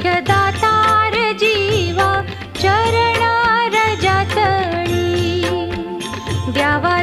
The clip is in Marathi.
दातार जीवा चरणार जतळी. द्यावा